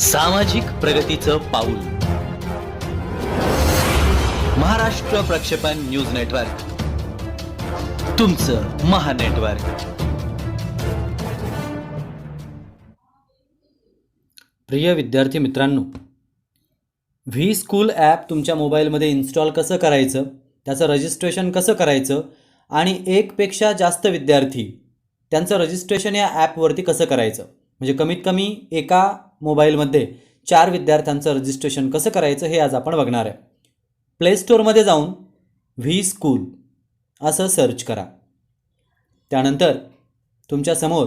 सामाजिक प्रगतीचं पाऊल. महाराष्ट्र प्रक्षेपण न्यूज नेटवर्क. तुमचं महानेटवर्क प्रिय विद्यार्थी मित्रांनो व्ही स्कूल ॲप तुमच्या मोबाईलमध्ये इन्स्टॉल कसं करायचं त्याचं रजिस्ट्रेशन कसं करायचं आणि एकपेक्षा जास्त विद्यार्थी त्यांचं रजिस्ट्रेशन या ॲपवरती कसं करायचं? म्हणजे कमीत कमी एका मोबाईलमध्ये चार विद्यार्थ्यांचं रजिस्ट्रेशन कसं करायचं हे आज आपण बघणार आहे. प्ले स्टोअरमध्ये जाऊन व्ही स्कूल असं सर्च करा. त्यानंतर तुमच्यासमोर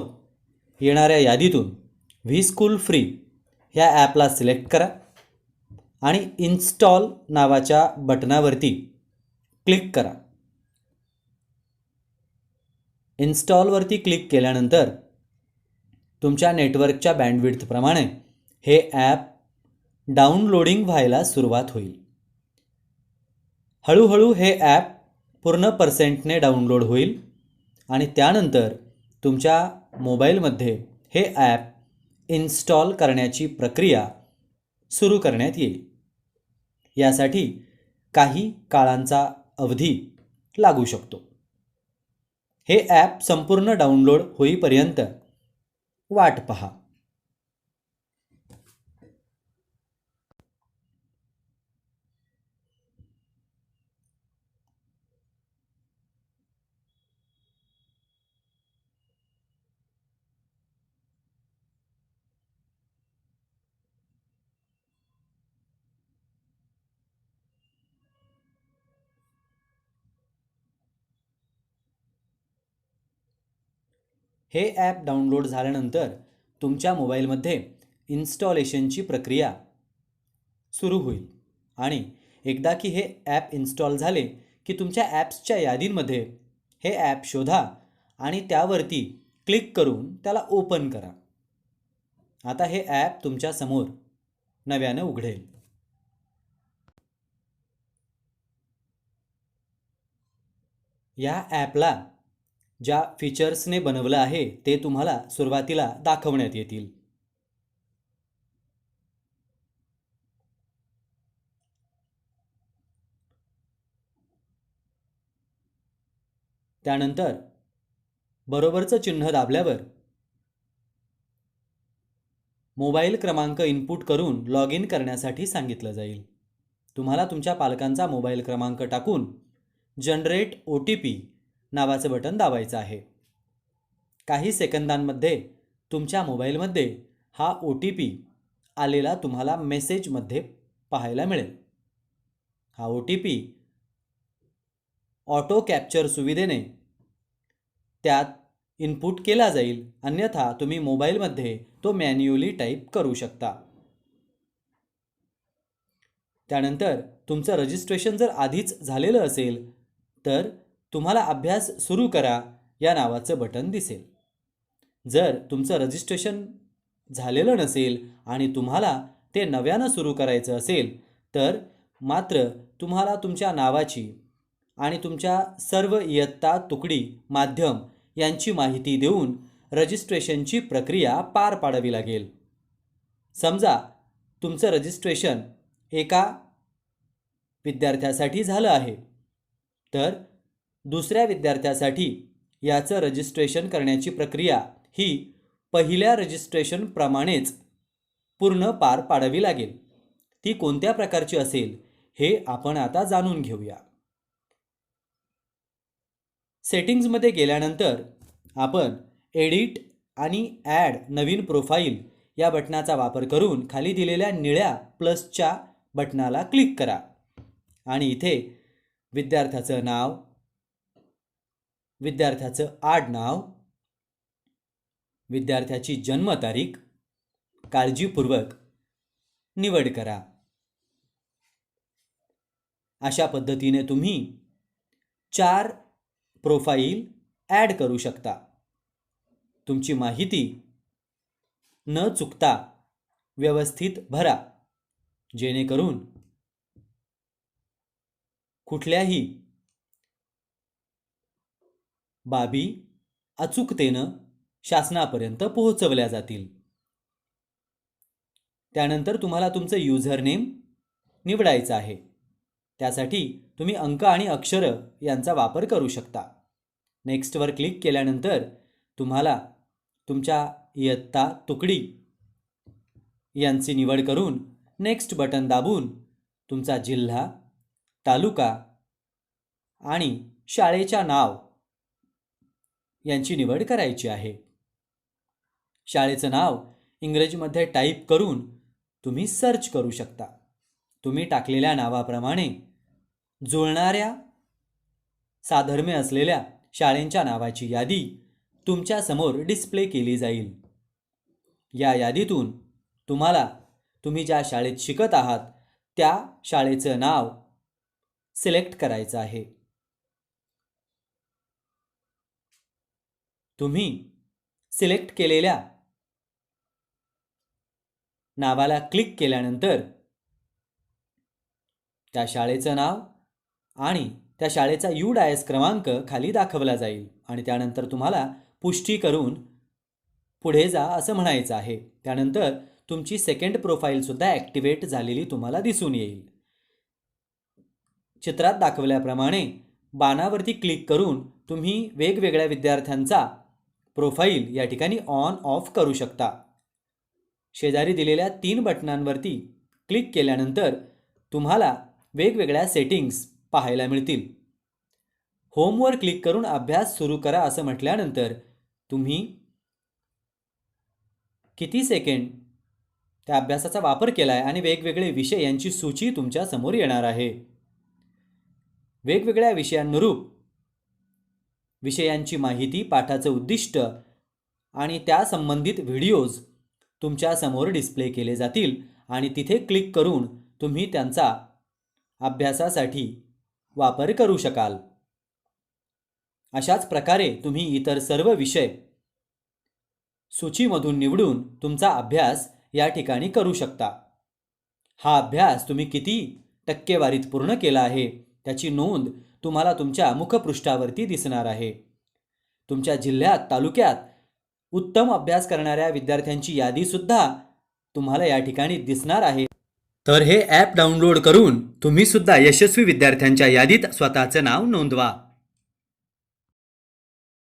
येणाऱ्या यादीतून व्ही स्कूल फ्री ह्या ॲपला सिलेक्ट करा आणि इन्स्टॉल नावाच्या बटनावरती क्लिक करा. इन्स्टॉलवरती क्लिक केल्यानंतर तुमच्या नेटवर्कच्या बँडविड्थप्रमाणे हे ॲप डाउनलोडिंग व्हायला सुरुवात होईल. हळूहळू हे ॲप पूर्ण पर्सेंटने डाउनलोड होईल आणि त्यानंतर तुमच्या मोबाईलमध्ये हे ॲप इन्स्टॉल करण्याची प्रक्रिया सुरू करण्यात येईल. यासाठी काही काळांचा अवधी लागू शकतो. हे ॲप संपूर्ण डाउनलोड होईपर्यंत वाट पहा. हे ॲप डाउनलोड झाल्यानंतर तुमच्या मोबाईलमध्ये इन्स्टॉलेशनची प्रक्रिया सुरू होईल. आणि एकदा की हे ॲप इन्स्टॉल झाले की तुमच्या ॲप्सच्या यादींमध्ये हे ॲप शोधा आणि त्यावरती क्लिक करून त्याला ओपन करा. आता हे ॲप तुमच्यासमोर नव्यानं उघडेल. या ॲपला ज्या फीचर्सने बनवलं आहे ते तुम्हाला सुरुवातीला दाखवण्यात येतील. त्यानंतर बरोबरचं चिन्ह दाबल्यावर मोबाईल क्रमांक इनपुट करून लॉग इन करण्यासाठी सांगितलं जाईल. तुम्हाला तुमच्या पालकांचा मोबाईल क्रमांक टाकून जनरेट ओ टी पी नावाचं बटन दाबायचं आहे. काही सेकंदांमध्ये तुमच्या मोबाईलमध्ये हा ओ टी पी आलेला तुम्हाला मेसेजमध्ये पाहायला मिळेल. हा O T P auto capture सुविधेने त्यात इनपुट केला जाईल अन्यथा तुम्ही मोबाईलमध्ये तो मॅन्युअली टाईप करू शकता. त्यानंतर तुमचं रजिस्ट्रेशन जर आधीच झालेलं असेल तर तुम्हाला अभ्यास सुरू करा या नावाचं बटन दिसेल. जर तुमचं रजिस्ट्रेशन झालेलं नसेल आणि तुम्हाला ते नव्यानं सुरू करायचं असेल तर मात्र तुम्हाला तुमच्या नावाची आणि तुमच्या सर्व इयत्ता तुकडी माध्यम यांची माहिती देऊन रजिस्ट्रेशनची प्रक्रिया पार पाडावी लागेल. समजा तुमचं रजिस्ट्रेशन एका विद्यार्थ्यासाठी झालं आहे तर दुसऱ्या विद्यार्थ्यासाठी याचं रजिस्ट्रेशन करण्याची प्रक्रिया ही पहिल्या रजिस्ट्रेशनप्रमाणेच पूर्ण पार पाडावी लागेल. ती कोणत्या प्रकारची असेल हे आपण आता जाणून घेऊया. सेटिंग्जमध्ये गेल्यानंतर आपण एडिट आणि ॲड नवीन प्रोफाईल या बटनाचा वापर करून खाली दिलेल्या निळ्या प्लसच्या बटनाला क्लिक करा. आणि इथे विद्यार्थ्याचं नाव विद्यार्थ्याचं आडनाव विद्यार्थ्याची जन्मतारीख काळजीपूर्वक निवड करा. अशा पद्धतीने तुम्ही चार प्रोफाईल ॲड करू शकता. तुमची माहिती न चुकता व्यवस्थित भरा जेणेकरून कुठल्याही बाबी अचूकतेनं शासनापर्यंत पोहोचवल्या जातील. त्यानंतर तुम्हाला तुमचं युझर नेम निवडायचं आहे. त्यासाठी तुम्ही अंक आणि अक्षरं यांचा वापर करू शकता. नेक्स्टवर क्लिक केल्यानंतर तुम्हाला तुमच्या इयत्ता तुकडी यांची निवड करून नेक्स्ट बटन दाबून तुमचा जिल्हा तालुका आणि शाळेच्या नाव यांची निवड करायची आहे. शाळेचं नाव इंग्रजीमध्ये टाईप करून तुम्ही सर्च करू शकता. तुम्ही टाकलेल्या नावाप्रमाणे जुळणाऱ्या साधर्म्य असलेल्या शाळेंच्या नावाची यादी तुमच्यासमोर डिस्प्ले केली जाईल. या यादीतून तुम्हाला तुम्ही ज्या शाळेत शिकत आहात त्या शाळेचं नाव सिलेक्ट करायचं आहे. तुम्ही सिलेक्ट केलेल्या नावाला क्लिक केल्यानंतर त्या शाळेचं नाव आणि त्या शाळेचा यू डायस क्रमांक खाली दाखवला जाईल आणि त्यानंतर तुम्हाला पुष्टी करून पुढे जा असं म्हणायचं आहे. त्यानंतर तुमची सेकंड प्रोफाईलसुद्धा ॲक्टिवेट झालेली तुम्हाला दिसून येईल. चित्रात दाखवल्याप्रमाणे बाणावरती क्लिक करून तुम्ही वेगवेगळ्या विद्यार्थ्यांचा प्रोफाईल या ठिकाणी ऑन ऑफ करू शकता. शेजारी दिलेल्या तीन बटनांवरती क्लिक केल्यानंतर तुम्हाला वेगवेगळ्या सेटिंग्स पाहायला मिळतील. होमवर क्लिक करून अभ्यास सुरू करा असं म्हटल्यानंतर तुम्ही किती सेकंड त्या अभ्यासाचा वापर केला आहे आणि वेगवेगळे विषय यांची सूची तुमच्यासमोर येणार आहे. वेगवेगळ्या विषयांनुरूप विषयांची माहिती पाठाचं उद्दिष्ट आणि त्या संबंधित व्हिडिओज तुमच्यासमोर डिस्प्ले केले जातील आणि तिथे क्लिक करून तुम्ही त्यांचा अभ्यासासाठी वापर करू शकाल. अशाच प्रकारे तुम्ही इतर सर्व विषय सूचीमधून निवडून तुमचा अभ्यास या ठिकाणी करू शकता. हा अभ्यास तुम्ही किती टक्केवारीत पूर्ण केला आहे त्याची नोंद तुम्हाला तुमच्या मुखपृष्ठावरती दिसणार आहे. तुमच्या जिल्ह्यात तालुक्यात उत्तम अभ्यास करणाऱ्या विद्यार्थ्यांची यादीसुद्धा तुम्हाला या ठिकाणी दिसणार आहे. तर हे ॲप डाउनलोड करून तुम्ही सुद्धा यशस्वी विद्यार्थ्यांच्या यादीत स्वतःचं नाव नोंदवा.